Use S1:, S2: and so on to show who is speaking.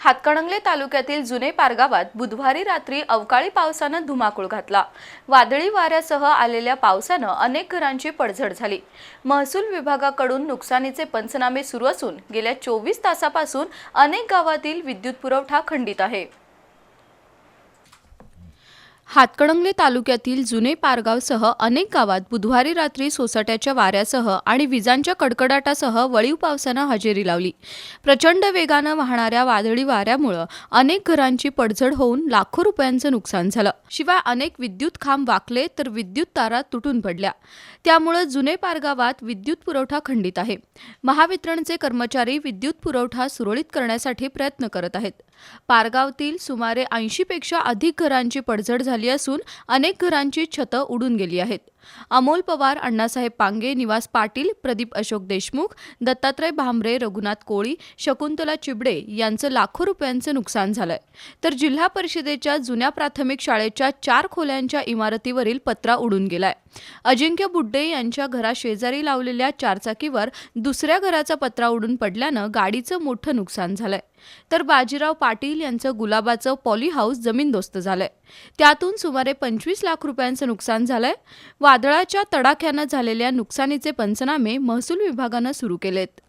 S1: हातकणंगले तालुक्यातील जुने पारगावात बुधवारी रात्री अवकाळी पावसानं धुमाकूळ घातला. वादळी वाऱ्यासह आलेल्या पावसानं अनेक घरांची पडझड झाली. महसूल विभागाकडून नुकसानीचे पंचनामे सुरू असून गेल्या चोवीस तासापासून अनेक गावातील विद्युत पुरवठा खंडित आहे. हातकणंगले तालुक्यातील जुने पारगावसह अनेक गावात बुधवारी रात्री सोसाट्याच्या वाऱ्यासह आणि विजांच्या कडकडाटासह वळीव पावसानं हजेरी लावली. प्रचंड वेगानं वाहणाऱ्या वादळी वाऱ्यामुळं अनेक घरांची पडझड होऊन लाखो रुपयांचं नुकसान झालं. शिवाय अनेक विद्युत खांब वाकले तर विद्युत तारा तुटून पडल्या. त्यामुळं जुने पारगावात विद्युत पुरवठा खंडित आहे. महावितरणचे कर्मचारी विद्युत पुरवठा सुरळीत करण्यासाठी प्रयत्न करत आहेत. पारगावतील सुमारे ऐंशीपेक्षा अधिक घरांची पडझड झाली झाली असून अनेक घरांची छतं उडून गेली आहेत. अमोल पवार अण्णासाहेब पांगे निवास पाटील प्रदीप अशोक देशमुख दत्तात्रय भांबरे रघुनाथ कोळी शकुंतला चिबडे यांचं लाखो रुपयांचं नुकसान झालंय. तर जिल्हा परिषदेच्या जुन्या प्राथमिक शाळेच्या चार खोल्यांच्या इमारतीवरील पत्रा उडून गेलाय. अजिंक्य बुड्डे यांच्या घराशेजारी लावलेल्या चारचाकीवर दुसऱ्या घराचा पत्रा उडून पडल्यानं गाडीचं मोठं नुकसान झालंय. तर बाजीराव पाटील यांचं गुलाबाचं पॉली हाऊस जमीनदोस्त झालंय. त्यातून सुमारे पंचवीस लाख रुपयांचं नुकसान झालंय. वादळाच्या तडाख्यानं झालेल्या नुकसानीचे पंचनामे महसूल विभागानं सुरू केलेत.